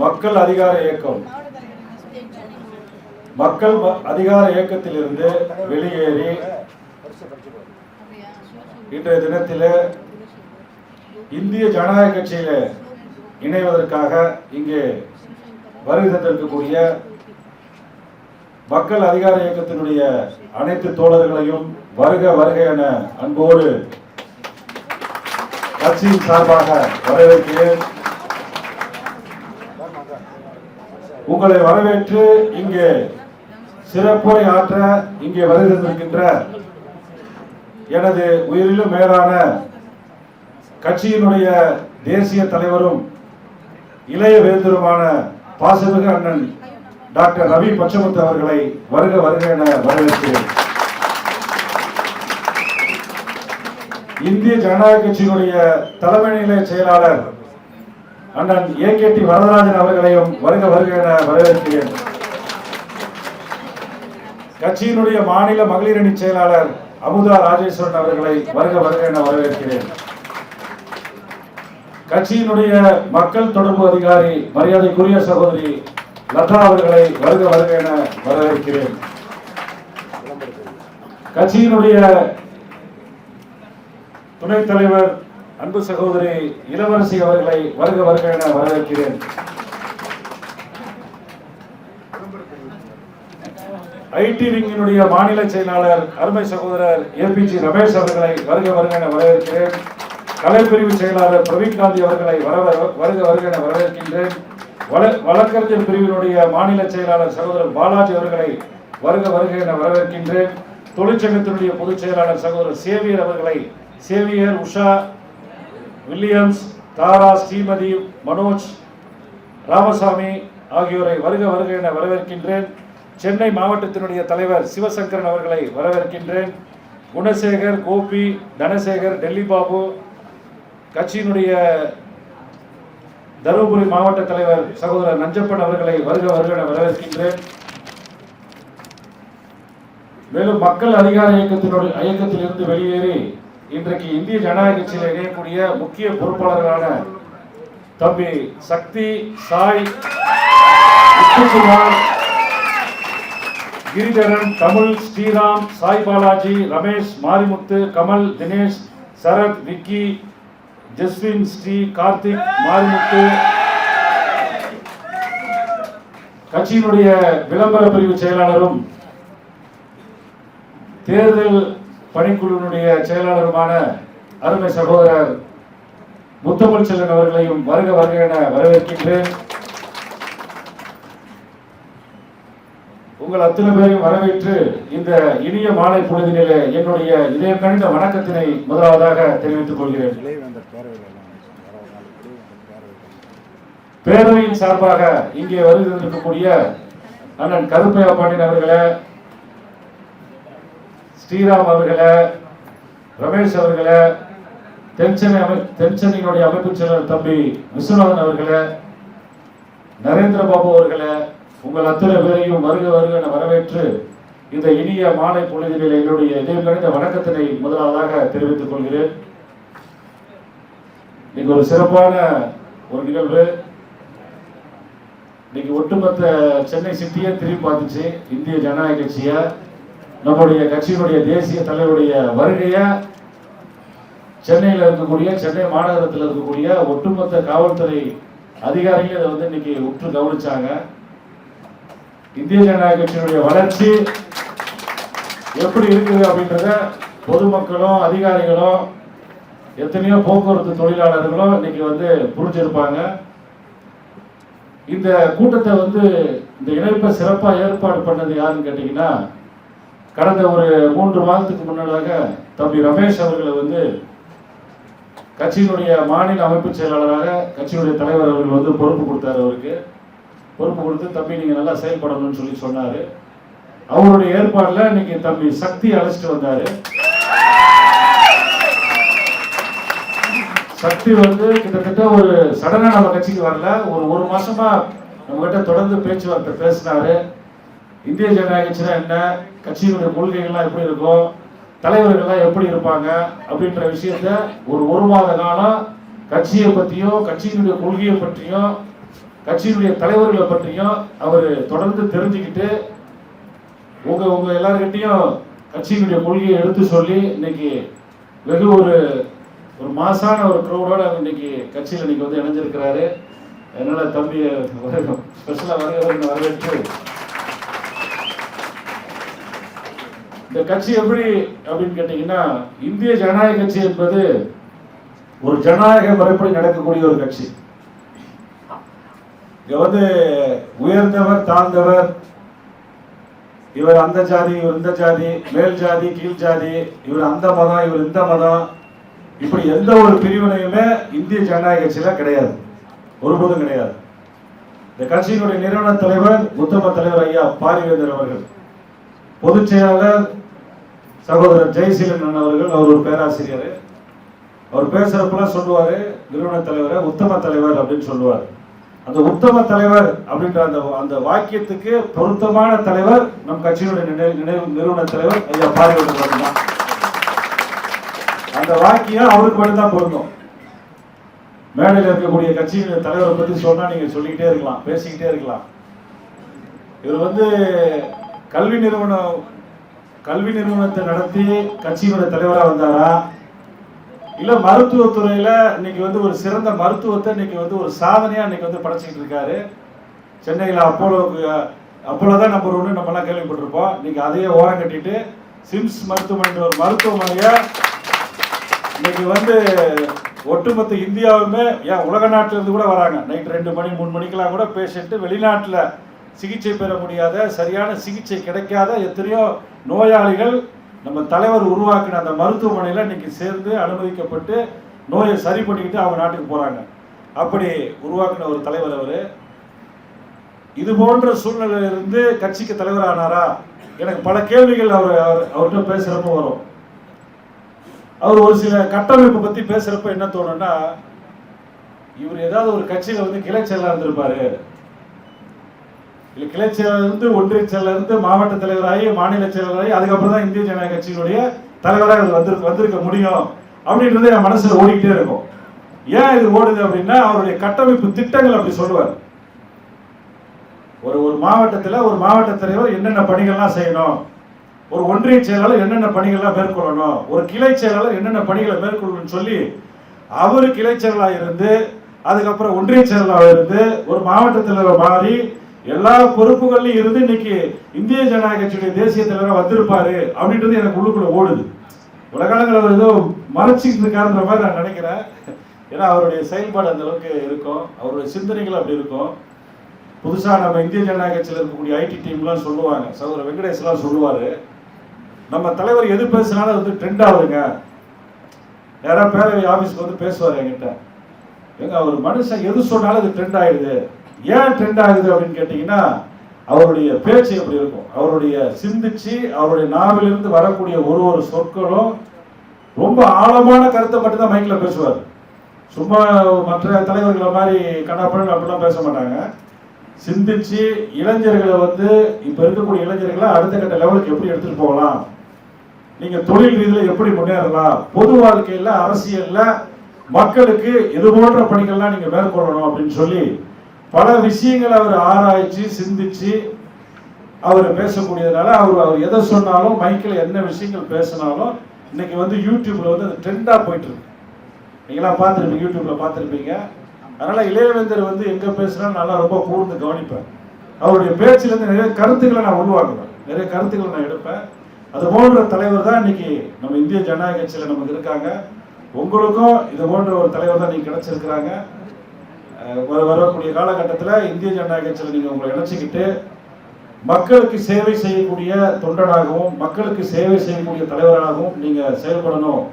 மக்கள் அதிகார இயக்கம். மக்கள் ம- அதிகார இயக்கத்திலிருந்து வெளியேறி இன்றைய தினத்தில் இந்திய ஜனநாயக கட்சியில இணைவதற்காக இங்கே வருகை தந்திருக்கக்கூடிய மக்கள் அதிகார இயக்கத்தினுடைய அனைத்து தோழர்களையும் வருக வருக என அன்போடு கட்சியின் சார்பாக வரவேற்கிறேன். உங்களை வரவேற்று இங்கே சிறப்புரை ஆற்ற இங்கே வருகின்ற எனது உயிரிலும் மேலான கட்சியினுடைய தேசிய தலைவரும் இளைய வேந்தருமான பாசமிகு அண்ணன் டாக்டர் ரவி பச்சமுத்து அவர்களை வருக வருக என வரவேற்கிறேன். இந்திய ஜனநாயக கட்சியினுடைய தலைமை நிலைய செயலாளர் அண்ணன் ஏ கே டி வரதராஜன் அவர்களையும் வருக வருக என வரவேற்கிறேன். கட்சியினுடைய மாநில மகளிர் அணி செயலாளர் அமுதா ராஜேஸ்வரன் அவர்களை வருக வருக என வரவேற்கிறேன். கட்சியினுடைய மக்கள் தொடர்பு அதிகாரி மரியாதைக்குரிய சகோதரி லதா அவர்களை வருக வருக என வரவேற்கிறேன். கட்சியினுடைய துணைத் தலைவர் அன்பு சகோதரி இளவரசி அவர்களை வருக வருக என வரவேற்கிறேன். ஐடி விங்கினுடைய மாநில செயலாளர் அருமை சகோதரர் ஏபிஜி ரமேஷ் அவர்களை வருக வருக என வரவேற்கிறேன். கலைப்பிரிவு செயலாளர் பிரவீன் காந்தி அவர்களை வர வருக வருக என வரவேற்கின்றேன். வழக்கறிஞர் பிரிவினுடைய மாநில செயலாளர் சகோதரர் பாலாஜி அவர்களை வருக வருக என வரவேற்கின்றேன். தொழிற்சங்கத்தினுடைய பொதுச் செயலாளர் சகோதரர் சேவியர் அவர்களை சேவியர் உஷா வில்லியம்ஸ் தாரா ஸ்ரீமதி மனோஜ் ராமசாமி ஆகியோரை வருக வருக என வரவேற்கின்றேன். சென்னை மாவட்டத்தினுடைய தலைவர் சிவசங்கரன் அவர்களை வரவேற்கின்றேன். குணசேகர் கோபி தனசேகர் டெல்லி பாபு கட்சியினுடைய தருமபுரி மாவட்ட தலைவர் சகோதரர் நஞ்சப்பன் அவர்களை வருக வருக என வரவேற்கின்றேன். மேலும் மக்கள் அதிகார இயக்கத்தினுடைய இயக்கத்திலிருந்து வெளியேறி இன்றைக்கு இந்திய ஜனநாயக கட்சியில் இணையக்கூடிய முக்கிய பொறுப்பாளர்களான தம்பி சக்தி சாய் முத்துக்குமார் கிரிதரன் தமிழ் ஸ்ரீராம் சாய் பாலாஜி ரமேஷ் மாரிமுத்து கமல் தினேஷ் சரத் விக்கி ஜஸ்வின் ஸ்ரீ கார்த்திக் மாரிமுத்து. கட்சியினுடைய விளம்பர பிரிவு செயலாளரும் தேர்தல் பணிக்குழுவினுடைய செயலாளருமான அருமை சகோதரர் முத்தமிழ் செல்வன் அவர்களையும் வருக வருக என வரவேற்கின்றேன். உங்கள் அத்தனை பேரையும் வரவேற்று இந்த இனிய மாலை பொழுதினிலே என்னுடைய இதயம் கணிந்த வணக்கத்தினை முதலாவதாக தெரிவித்துக் கொள்கிறேன். பேரவையின் சார்பாக இங்கே வருகை இருக்கக்கூடிய அண்ணன் கருப்பையா பாண்டியன் அவர்களை ஸ்ரீராம் அவர்களை ரமேஷ் அவர்களை தென்சென்னை அமை தென்சென்னையினுடைய அமைப்பு செயலர் தம்பி விஸ்வநாதன் அவர்களை நரேந்திர பாபு அவர்களை உங்கள் அத்தனை பேரையும் வருக வருக என வரவேற்று இந்த இனிய மாலை பொழுதில் என்னுடைய இதயம் கணிந்த வணக்கத்தினை முதலாவதாக தெரிவித்துக் கொள்கிறேன். இன்னைக்கு ஒரு சிறப்பான ஒரு நிகழ்வு. இன்னைக்கு ஒட்டுமொத்த சென்னை சிட்டியே திரும்பி பார்த்துச்சு. இந்திய ஜனநாயக கட்சியை. நம்முடைய கட்சியினுடைய தேசிய தலைவருடைய வருகைய சென்னையில் இருக்கக்கூடிய சென்னை மாநகரத்தில் இருக்கக்கூடிய ஒட்டுமொத்த காவல்துறை அதிகாரிகள் இதை வந்து இன்னைக்கு உற்று கவனிச்சாங்க. இந்திய ஜனநாயக கட்சியினுடைய வளர்ச்சி எப்படி இருக்குது அப்படின்றத பொதுமக்களும் அதிகாரிகளும் எத்தனையோ போக்குவரத்து தொழிலாளர்களும் இன்னைக்கு வந்து புரிஞ்சிருப்பாங்க. இந்த கூட்டத்தை வந்து இந்த இணைப்பை சிறப்பாக ஏற்பாடு பண்ணது யாருன்னு கேட்டிங்கன்னா கடந்த ஒரு மூன்று மாதத்துக்கு முன்னதாக தம்பி ரமேஷ் அவர்களை வந்து கட்சியினுடைய மாநில அமைப்பு செயலாளராக கட்சியினுடைய தலைவர் அவர்கள் வந்து பொறுப்பு கொடுத்தாரு அவருக்கு. பொறுப்பு கொடுத்து தம்பி நீங்கள் நல்லா செயல்படணும்னு சொல்லி சொன்னார். அவருடைய ஏற்பாடில் இன்னைக்கு தம்பி சக்தி அழைச்சிட்டு வந்தார். சக்தி வந்து கிட்டத்தட்ட ஒரு சடனாக நம்ம கட்சிக்கு வரல. ஒரு ஒரு மாசமா நம்மகிட்ட தொடர்ந்து பேச்சுவார்த்தை பேசினாரு. இந்திய ஜனநாயக கட்சினா என்ன? கட்சியினுடைய கொள்கைகள்லாம் எப்படி இருக்கும்? தலைவர்கள்லாம் எப்படி இருப்பாங்க? அப்படின்ற விஷயத்த ஒரு ஒரு மாத காலம் கட்சியை பற்றியும் கட்சியினுடைய கொள்கையை பற்றியும் கட்சியினுடைய தலைவர்களை பற்றியும் அவர் தொடர்ந்து தெரிஞ்சுக்கிட்டு உங்க உங்க எல்லார்கிட்டையும் கட்சியினுடைய கொள்கையை எடுத்து சொல்லி இன்னைக்கு வெகு ஒரு ஒரு மாசான ஒரு க்ரௌடோட இன்னைக்கு கட்சியில் இன்னைக்கு வந்து இணைஞ்சிருக்கிறாரு. அதனால தம்பி ஸ்பெஷலாக வருகிறவங்க வரவேற்று இந்த கட்சி எப்படி அப்படின்னு கேட்டீங்கன்னா இந்திய ஜனநாயக கட்சி என்பது ஒரு ஜனநாயக முறைப்படி நடக்கக்கூடிய ஒரு கட்சி. இங்க வந்து உயர்ந்தவர் தாழ்ந்தவர் இவர் அந்த ஜாதி இவர் இந்த ஜாதி மேல் ஜாதி கீழ் ஜாதி இவர் அந்த மதம் இவர் இந்த மதம். இப்படி எந்த ஒரு பிரிவினையுமே இந்திய ஜனநாயக கட்சியில கிடையாது. ஒருபோதும் கிடையாது. இந்த கட்சியினுடைய நிறுவன தலைவர் உத்தம தலைவர் ஐயா பாரிவேந்தர் அவர்கள் பொதுச் செயலாளர் சகோதரர் ஜெயசீலன் அவர்கள் அவர் ஒரு பேராசிரியர். அவர் பேசுறப்பெல்லாம் சொல்லுவாரு நிறுவன தலைவரை உத்தம தலைவர் அப்படின்னு சொல்லுவார். அந்த உத்தம தலைவர் அப்படின்ற அந்த அந்த வாக்கியத்துக்கு பொருத்தமான தலைவர் நம் கட்சியினுடைய நினைவு நிறுவன தலைவர் ஐயா பாரிவேந்தர் தான். அந்த வாக்கியம் அவருக்கு மட்டும்தான் பொருந்தும். மேடையில் இருக்கக்கூடிய கட்சியின் தலைவரை பத்தி சொன்னா நீங்க சொல்லிக்கிட்டே இருக்கலாம் பேசிக்கிட்டே இருக்கலாம். இவர் வந்து கல்வி நிறுவனம் கல்வி நிறுவனத்தை நடத்தி கட்சியினுடைய தலைவராக வந்தாரா? இல்ல மருத்துவத்துறையில இன்னைக்கு வந்து ஒரு சிறந்த மருத்துவத்தை இன்னைக்கு வந்து ஒரு சாதனையா இன்னைக்கு வந்து படைச்சிட்டு இருக்காரு. சென்னையில அப்போலோக்கு அப்போலோ தான் நம்பர் ஒன்று நம்ம எல்லாம் கேள்விப்பட்டிருப்போம். இன்னைக்கு அதையே ஓரம் கட்டிட்டு சிம்ஸ் மருத்துவமனை ஒரு மருத்துவமனையை இன்னைக்கு வந்து ஒட்டுமொத்த இந்தியாவுமே ஏன் உலக நாட்டிலேருந்து கூட வராங்க. நைட் ரெண்டு மணி மூணு மணிக்கெல்லாம் கூட பேஷண்ட் வெளிநாட்டுல சிகிச்சை பெற முடியாத சரியான சிகிச்சை கிடைக்காத எத்தனையோ நோயாளிகள் நம்ம தலைவர் உருவாக்கின அந்த மருத்துவமனையில் இன்னைக்கு சேர்ந்து அனுமதிக்கப்பட்டு நோயை சரி பண்ணிக்கிட்டு அவங்க நாட்டுக்கு போகிறாங்க அப்படி உருவாக்கின ஒரு தலைவர் அவர். இது போன்ற சூழ்நிலையிலிருந்து கட்சிக்கு தலைவரானாரா? எனக்கு பல கேள்விகள் அவர் அவர் அவர்கிட்ட பேசுகிறப்ப வரும். அவர் ஒரு சில கட்டமைப்பு பற்றி பேசுகிறப்ப என்ன தோணுன்னா இவர் ஏதாவது ஒரு கட்சியில் வந்து கிளை செயலா இருந்திருப்பாரு. இல்ல கிளை செயலர் இருந்து ஒன்றிய செயலர் இருந்து மாவட்ட தலைவராகி மாநில செயலராகி அதுக்கப்புறம் தான் இந்திய ஜனநாயக கட்சியினுடைய தலைவராக இவர் வந்திருக்க வந்திருக்க முடியும். அப்படின்றது என் மனசுல ஓடிக்கிட்டே இருக்கும். ஏன் இது ஓடுது அப்படின்னா அவருடைய கட்டமைப்பு திட்டங்கள் அப்படி சொல்லுவார். ஒரு ஒரு மாவட்டத்தில் ஒரு மாவட்ட தலைவர் என்னென்ன பணிகள்லாம் செய்யணும்? ஒரு ஒன்றிய செயலாளர் என்னென்ன பணிகள்லாம் மேற்கொள்ளணும்? ஒரு கிளை செயலாளர் என்னென்ன பணிகளை மேற்கொள்ளணும்னு சொல்லி அவர் கிளை செயலாளர் இருந்து அதுக்கப்புறம் ஒன்றிய செயலாளர் இருந்து ஒரு மாவட்ட தலைவர் மாறி எல்லா பொறுப்புகள்லையும் இருந்து இன்னைக்கு இந்திய ஜனநாயக கட்சியுடைய தேசிய தலைவராக வந்திருப்பாரு அப்படின்றது எனக்கு உள்ளுக்குள்ள ஓடுது. உலகாலங்கள் அவர் ஏதோ மறைச்சிக்கிட்டு இருக்காருன்ற மாதிரி நான் நினைக்கிறேன். ஏன்னா அவருடைய செயல்பாடு அந்த அளவுக்கு இருக்கும். அவருடைய சிந்தனைகள் அப்படி இருக்கும். புதுசாக நம்ம இந்திய ஜனநாயக கட்சியில் இருக்கக்கூடிய ஐடி டீம்லாம் சொல்லுவாங்க. சகோதர வெங்கடேஷ்லாம் சொல்லுவார். நம்ம தலைவர் எது பேசினாலும் அது வந்து ட்ரெண்ட் ஆகுதுங்க யாராவது பேரவை ஆஃபீஸ்க்கு வந்து பேசுவார் என்கிட்ட. எங்க அவர் மனுஷன் எது சொன்னாலும் அது ட்ரெண்ட் ஆயிடுது. ஏன் ட்ரெண்ட் ஆகுது அப்படின்னு கேட்டிங்கன்னா அவருடைய பேச்சு எப்படி இருக்கும்? அவருடைய சிந்திச்சு அவருடைய நாவிலிருந்து வரக்கூடிய ஒரு ஒரு சொற்களும் ரொம்ப ஆழமான கருத்தை மட்டும் தான் மைக்கில் பேசுவார். சும்மா மற்ற தலைவர்களை மாதிரி கண்ணாப்பண்ணு அப்படிலாம் பேச மாட்டாங்க. சிந்திச்சு இளைஞர்களை வந்து இப்போ இருக்கக்கூடிய இளைஞர்களை அடுத்த கட்ட லெவலுக்கு எப்படி எடுத்துகிட்டு போகலாம்? நீங்கள் தொழில் ரீதியில் எப்படி முன்னேறலாம்? பொது வாழ்க்கையில் அரசியலில் மக்களுக்கு இது போன்ற பணிகள்லாம் நீங்கள் மேற்கொள்ளணும் அப்படின்னு சொல்லி பல விஷயங்களை அவர் ஆராய்ச்சி சிந்திச்சு அவர் பேசக்கூடியதுனால அவர் அவர் எதை சொன்னாலும் மைக்கில் என்ன விஷயங்கள் பேசினாலும் இன்னைக்கு வந்து யூடியூப்ல வந்து அது ட்ரெண்டாக போயிட்டு இருக்கு நீங்களாம் பார்த்துருப்பீங்க யூடியூப்ல பார்த்துருப்பீங்க. அதனால இளையவேந்தர் வந்து எங்க பேசுனாலும் நல்லா ரொம்ப கூர்ந்து கவனிப்பேன் அவருடைய பேச்சுல இருந்து நிறைய கருத்துக்களை நான் உருவாக்குவேன் நிறைய கருத்துக்களை நான் எடுப்பேன். அது போன்ற தலைவர் தான் இன்னைக்கு நம்ம இந்திய ஜனநாயக கட்சியில நமக்கு இருக்காங்க. உங்களுக்கும் இது போன்ற ஒரு தலைவர் தான் நீங்க கிடைச்சிருக்கிறாங்க. வரக்கூடிய காலகட்டத்தில் இந்திய ஜனநாயக கட்சியில் நீங்கள் உங்களை இணைச்சிக்கிட்டு மக்களுக்கு சேவை செய்யக்கூடிய தொண்டனாகவும் மக்களுக்கு சேவை செய்யக்கூடிய தலைவராகவும் நீங்கள் செயல்படணும்.